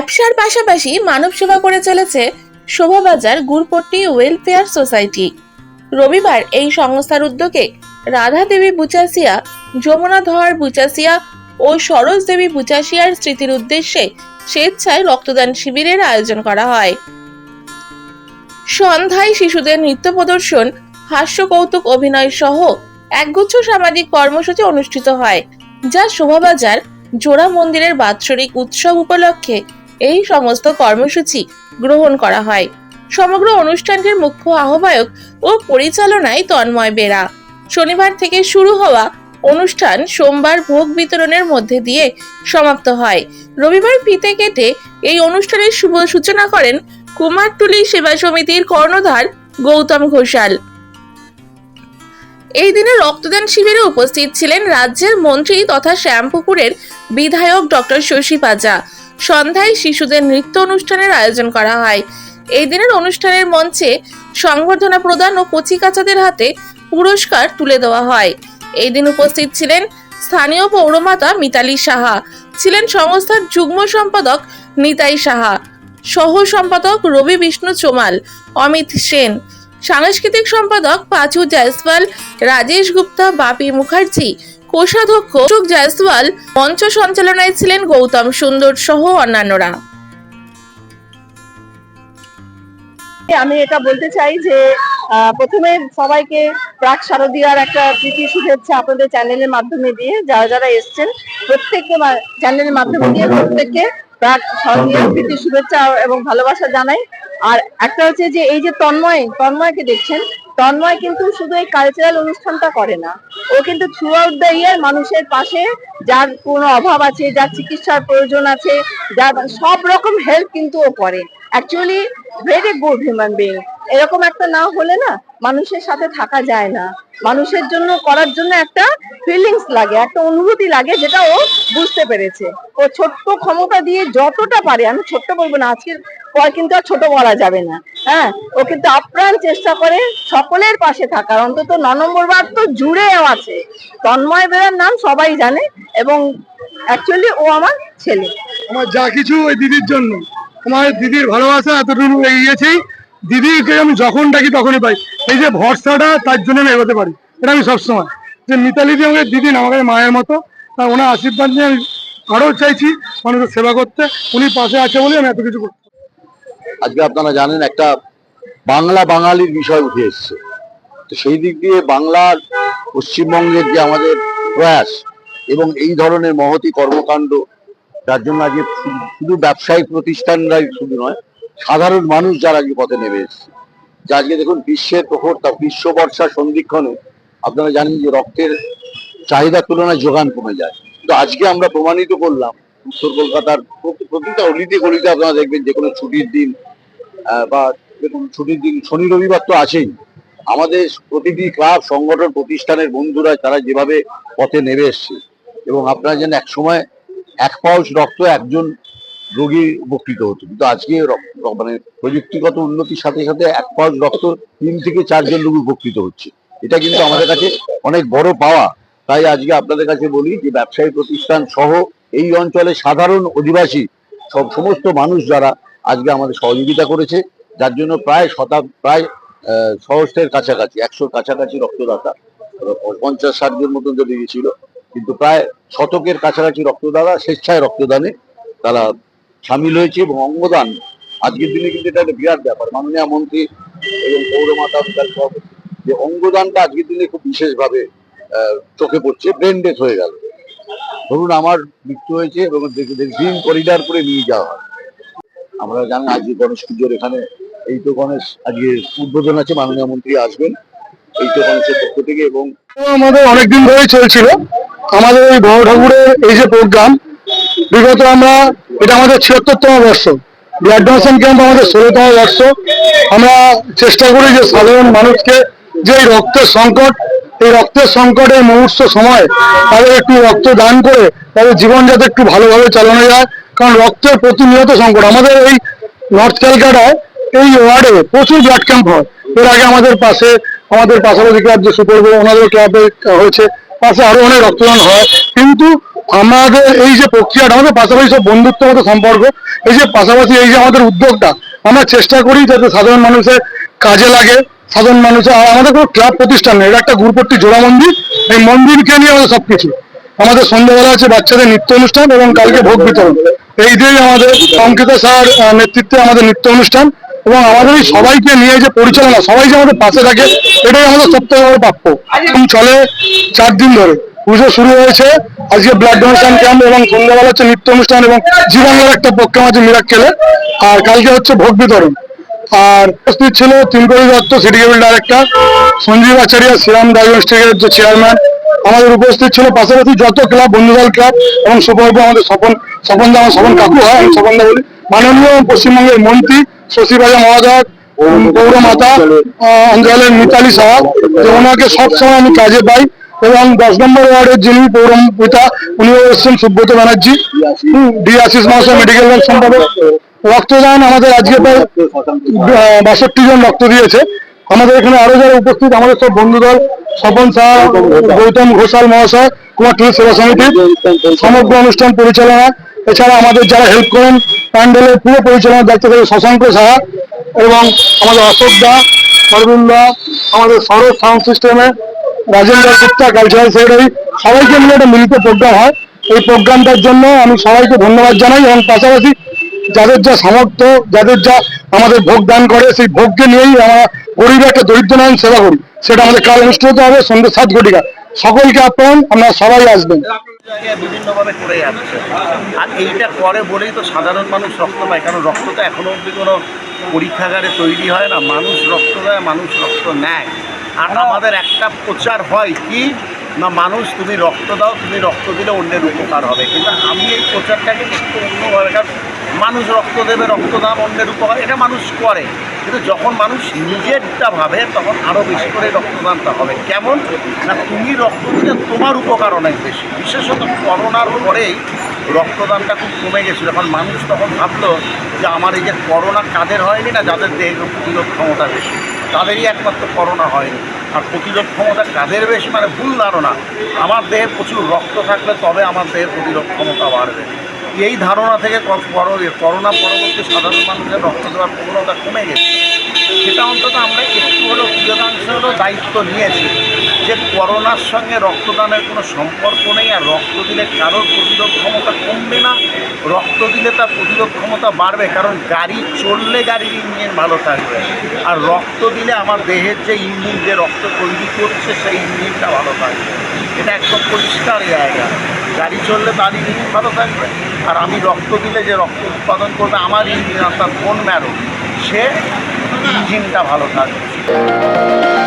ব্যবসার পাশাপাশি মানব সেবা করে চলেছে শোভাবাজার গুরপট্টি ওয়েলফেয়ার সোসাইটি। রবিবার এই সংস্থার উদ্যোগে রাধা দেবী বুচাসিয়া, যমুনা ধর বুচাসিয়া ও সরোজ দেবী বুচাসিয়ার স্মৃতির উদ্দেশ্যে স্বেচ্ছায় রক্তদান শিবিরের আয়োজন করা হয়। সন্ধ্যায় শিশুদের নৃত্য প্রদর্শন হাস্য কৌতুক অভিনয় সহ একগুচ্ছ সামাজিক কর্মসূচি অনুষ্ঠিত হয়, যা শোভাবাজার জোড়া মন্দিরের বাৎসরিক উৎসব উপলক্ষে এই সমস্ত কর্মসূচি গ্রহণ করা হয়। সমগ্র অনুষ্ঠানটির মুখ্য আহ্বায়ক ও পরিচালনায় তন্ময় বেরা। শনিবার থেকে শুরু হওয়া অনুষ্ঠান সোমবার ভোগ বিতরণের মধ্যে দিয়ে সমাপ্ত হয়। রবিবার ফিতে কেটে এই অনুষ্ঠানের শুভ সূচনা করেন কুমারটুলি সেবা সমিতির কর্ণধার গৌতম ঘোষাল। এই দিনে রক্তদান শিবিরে উপস্থিত ছিলেন রাজ্যের মন্ত্রী তথা শ্যামপুকুরের বিধায়ক ডক্টর শশী পাজা। সন্ধ্যায় শিশুদের নৃত্য অনুষ্ঠানের আয়োজন করা হয়। এই দিনের অনুষ্ঠানের মঞ্চে সংবর্ধনা প্রদান ও কচিকাচাদের হাতে পুরস্কার তুলে দেওয়া হয়। এই দিন উপস্থিত ছিলেন স্থানীয় পৌরমাতা মিতালি সাহা, ছিলেন সংস্থার যুগ্ম সম্পাদক নিতাই সাহা, সহ সম্পাদক রবি বিষ্ণু চোমাল, অমিত সেন, সাংস্কৃতিক সম্পাদক পাঁচু জয়সওয়াল, রাজেশ গুপ্তা, বাপি মুখার্জি কোষাধ্যক্ষ অশোক জয়সওয়াল মঞ্চ সঞ্চালনায় ছিলেন গৌতম সুন্দর সহ অন্যান্যরা। আমি এটা বলতে চাই যে প্রথমে সবাইকে প্রাক শারদীয়ার একটা প্রীতি শুভেচ্ছা আপনাদের চ্যানেলের মাধ্যমে দিয়ে, যারা যারা এসছেন, প্রত্যেককে চ্যানেলের মাধ্যমে দিয়ে প্রত্যেককে প্রাক শারদীয়ার প্রীতি শুভেচ্ছা এবং ভালোবাসা জানাই। আর একটা হচ্ছে যে, এই যে তন্ময়, তন্ময়কে দেখছেন তন্ময় কিন্তু শুধু এই কালচারাল অনুষ্ঠানটা করে না। ও কিন্তু থ্রু আউট দ্য ইয়ার মানুষের পাশে, যার কোনো অভাব আছে, যার চিকিৎসার প্রয়োজন আছে, যার সব রকম হেল্প কিন্তু ও করে। Actually very good human being এরকম একটা না হলে না মানুষের সাথে থাকা যায় না। মানুষের জন্য করার জন্য একটা ফিলিংস লাগে, একটা অনুভূতি লাগে যেটা ও বুঝতে পেরেছে। ও ছোট্ট ক্ষমতা দিয়ে যতটা পারে, আমি ছোট্ট বলব না, আজকের পর কিন্তু আর ছোট বলা যাবে না। হ্যাঁ ও কিন্তু আপ্রাণ চেষ্টা করে সকলের পাশে থাকার, অন্তত ন নম্বর বার তো জুড়েও আছে। তন্ময় বেরার নাম সবাই জানে এবং অ্যাকচুয়ালি ও আমার ছেলে। আমার যা কিছু ওই দিদির জন্য। আমার দিদির ভালোবাসা এতটুকু এগিয়েছেই। দিদিকে আমি যখন ডাকি তখনই পাই। এই যে ভরসাটা তার জন্য আমি এগোতে পারি। এটা আমি সবসময়। যে মিতালি দি আমাকে দিদি না আমাকে মায়ের মতো আর ওনার আশীর্বাদ নিয়ে আমি আরও চাইছি মানুষের সেবা করতে। উনি পাশে আছে বলে আমি এত কিছু করতে আজকে আপনারা জানেন, একটা বাংলা বাঙালির বিষয় উঠে এসছে। তো সেই দিক দিয়ে বাংলার পশ্চিমবঙ্গের যে আমাদের প্রয়াস এবং এই ধরনের মহতি কর্মকাণ্ড, যার জন্য আজকে শুধু ব্যবসায়িক প্রতিষ্ঠানরাই শুধু নয় সাধারণ মানুষ যারা আজকে পথে নেমে এসছে। যে আজকে দেখুন বিশ্বের প্রখর তা বিশ্ব বর্ষা সন্ধিক্ষণে আপনারা জানেন যে রক্তের চাহিদার তুলনায় যোগান কমে যায়। তো আজকে আমরা প্রমাণিত করলাম, উত্তর কলকাতার প্রতিটা অলিতে গলিতে আপনারা দেখবেন যে কোনো ছুটির দিন বা দেখুন ছুটির দিন শনি, রবিবার তো আছেই। আমাদের প্রতিটি ক্লাব, সংগঠন, প্রতিষ্ঠানের বন্ধুরা তারা যেভাবে পথে নেমে এসছে। এবং আপনারা যেন এক সময় এক পাউচ রক্ত একজন রোগী উপকৃত হতো। কিন্তু আজকে মানে প্রযুক্তিগত উন্নতির সাথে সাথে এক পাউচ রক্ত তিন থেকে চারজন রোগী উপকৃত হচ্ছে। এটা কিন্তু আমাদের কাছে অনেক বড় পাওয়া। তাই আজকে আপনাদের কাছে বলি যে, ব্যবসায়ী প্রতিষ্ঠান সহ এই অঞ্চলে সাধারণ অধিবাসী, সব সমস্ত মানুষ যারা আজকে আমাদের সহযোগিতা করেছে, যার জন্য প্রায় শতাব প্রায় সহস্রের কাছাকাছি, একশোর কাছাকাছি রক্তদাতা পঞ্চাশ ষাট জন মতন যদি ছিল কিন্তু প্রায় শতকের কাছাকাছি রক্তদাতা, স্বেচ্ছায় রক্তদানে তারা সামিল হয়েছে এবং অঙ্গদান। আজকের দিনে কিন্তু এটা একটা বিরাট ব্যাপার। মাননীয় মন্ত্রী এবং পৌরমাতা সভাপতি, যে অঙ্গদানটা আজকের দিনে খুব বিশেষভাবে চোখে পড়ছে ব্রেন ডেথ হয়ে গেল। ধরুন আমার মৃত্যু হয়েছে এবং গ্রিন করিডার করে নিয়ে যাওয়া হয়। আমরা জানি আজকে গণেশ পুজোর এখানে, এই তো গণেশ, আজকে উদ্বোধন আছে, মাননীয় মন্ত্রী আসবেন। এই তো গণেশের পক্ষ থেকে এবং আমাদের অনেকদিন ধরেই চলছিল। আমাদের এই বড় ঠাকুরের এই যে প্রোগ্রাম বিগত আমরা এটা আমাদের ছিয়াত্তরতম বর্ষ। ডোনেশন ক্যাম্প আমাদের ষোলোতম বর্ষ। আমরা চেষ্টা করি যে সাধারণ মানুষকে যে রক্তের সংকট, এই রক্তের সংকটের মুহূর্ত সময় তাদের একটু রক্ত দান করে তাদের জীবন যাতে একটু ভালোভাবে চালানো যায়। কারণ রক্তের প্রতিনিয়ত সংকট। আমাদের এই নর্থ ক্যালকাটায় এই ওয়ার্ডে প্রচুর ব্লাড ক্যাম্প হয়। এর আগে আমাদের পাশে, আমাদের পাশাপাশি ক্লাব যে সুপারবো ওনাদের ক্লাবে হয়েছে। পাশে আরও অনেক রক্তদান হয়। কিন্তু আমাদের এই যে প্রক্রিয়াটা আমাদের পাশাপাশি সব বন্ধুত্ব মতো সম্পর্ক এই যে পাশাপাশি এই যে আমাদের উদ্যোগটা আমরা চেষ্টা করি যাতে সাধারণ মানুষের কাজে লাগে সাধারণ মানুষের আর আমাদের কোনো ক্লাব প্রতিষ্ঠান নেই এটা একটা গুরুপট্টি জোড়া মন্দির এই মন্দিরকে নিয়ে আমাদের সবকিছু। আমাদের সন্ধ্যাবেলা আছে বাচ্চাদের নৃত্য অনুষ্ঠান এবং কালকে ভোগ বিতরণ। এই দিয়েই আমাদের অঙ্কিতা স্যার নেতৃত্বে আমাদের নৃত্য অনুষ্ঠান এবং আমাদের এই সবাইকে নিয়ে যে পরিচালনা সবাই যে আমাদের পাশে থাকে এটাই আমাদের সবথেকে বড় প্রাপ্য। চলে চার দিন ধরে। পুজো শুরু হয়েছে। আজকে ব্লাড ডোনেশন ক্যাম্প এবং সন্ধ্যাবেলা হচ্ছে নৃত্য অনুষ্ঠান এবং জীবনের একটা প্রোগ্রাম আছে মিরাক্কেলে আর কালকে হচ্ছে ভোগ বিতরণ আর উপস্থিত ছিল Tinkari Dutta, city cable director, Sanjib Acharya, Sriram ডায়াগনস্টিকের যে চেয়ারম্যান আমাদের উপস্থিত ছিল পাশাপাশি যত ক্লাব, বন্ধুদল ক্লাব এবং সুপর্ব, আমাদের স্বপন স্বপন দা আমার স্বপন কাকু, হয়, আমি স্বপন দা বলি। মাননীয় পশ্চিমবঙ্গের মন্ত্রী শশীবাজা মহাদয় পৌর মাতা অঞ্চলের মিতালি সাহা, যে ওনাকে সবসময় আমি কাজে পাই। এবং দশ নম্বর ওয়ার্ডের যিনি পৌর পিতা উনিও এসছেন সুব্রত ব্যানার্জি। হুম, ডি আশিস মহাশয় মেডিকেল ব্যাংক সম্পাদক রক্তদান আমাদের আজকে প্রায় বাষট্টি জন রক্ত দিয়েছে। আমাদের এখানে আরও যারা উপস্থিত আমাদের সব বন্ধুদল স্বপন শাহ গৌতম ঘোষাল মহাশয় কুমার টুরি সেবা সমিতি সমগ্র অনুষ্ঠান পরিচালনা। এছাড়া আমাদের যারা হেল্প করেন প্যান্ডেলের পুরো পরিচালনার দায়িত্ব থাকে শশাঙ্ক সাহা এবং আমাদের অশোক দা অরবিন্দ আমাদের সরোজ সাউন্ড সিস্টেমে রাজেন্দ্র গুপ্তা কালচারাল সেক্রেটারি সবাইকে মিলে একটা মিলিত প্রোগ্রাম হয়। এই প্রোগ্রামটার জন্য আমি সবাইকে ধন্যবাদ জানাই এবং পাশাপাশি যাদের যা সামর্থ্য, যাদের যা আমাদের ভোগ দান করে, সেই ভোগকে নিয়েই আমরা গরিব একটা দরিদ্র নারায়ণ সেবা করি। সেটা আমাদের কাল অনুষ্ঠিত হবে সন্ধ্যে সাত ঘটিকা। সকলকে আপ্যায়ন আপনারা সবাই আসবেন। জায়গায় বিভিন্নভাবে করে যাচ্ছে। আর এইটা করে বলেই তো সাধারণ মানুষ রক্ত পায় কারণ রক্ত তো এখনও অবধি কোনো পরীক্ষাগারে তৈরি হয় না। মানুষ রক্ত দেয় মানুষ রক্ত নেয়। আর আমাদের একটা প্রচার হয় কি না মানুষ তুমি রক্ত দাও তুমি রক্ত দিলে অন্যের উপকার হবে। কিন্তু আমি এই প্রচারটাকে একটু অন্যভাবে কারণ মানুষ রক্ত দেবে রক্ত রক্তদান অন্যের উপকার এটা মানুষ করে। কিন্তু যখন মানুষ নিজেরটা ভাবে, তখন আরও বেশি করে রক্তদানটা হবে। কেমন? না, তুমি রক্ত দিলে তোমার উপকার অনেক বেশি। বিশেষত করোনার পরেই রক্তদানটা খুব কমে গেছিল। এখন মানুষ তখন ভাবলো যে আমার এই যে করোনা কাদের হয়নি না, যাদের দেহের প্রতিরোধ ক্ষমতা বেশি? তাদেরই একমাত্র করোনা হয়নি। আর প্রতিরোধ ক্ষমতা কাদের বেশি? মানে ভুল ধারণা। আমার দেহে প্রচুর রক্ত থাকলে তবে আমার দেহের প্রতিরোধ ক্ষমতা বাড়বে। এই ধারণা থেকে করোনা পরবর্তী সাধারণ মানুষের রক্ত দেওয়ার প্রবণতা কমে গেছে। সেটা অন্তত আমরা একটু হলেও কিয়দাংশ দায়িত্ব নিয়েছি যে করোনার সঙ্গে রক্তদানের কোনো সম্পর্ক নেই আর রক্ত দিলে কারোর প্রতিরোধ ক্ষমতা কমবে না। রক্ত দিলে তার প্রতিরোধ ক্ষমতা বাড়বে, কারণ গাড়ি চললে গাড়ির ইঞ্জিন ভালো থাকবে। আর রক্ত দিলে আমার দেহের যে ইঞ্জিন, যে রক্ত তৈরি করছে, সেই ইঞ্জিনটা ভালো থাকবে। এটা একদম পরিষ্কার জায়গা। গাড়ি চললে তার ইঞ্জিন ভালো থাকবে, আর আমি রক্ত দিলে যে রক্ত উৎপাদন করবে, আমার ইঞ্জিন, অর্থাৎ কোন ম্যারো সে ইঞ্জিনটা ভালো থাকবে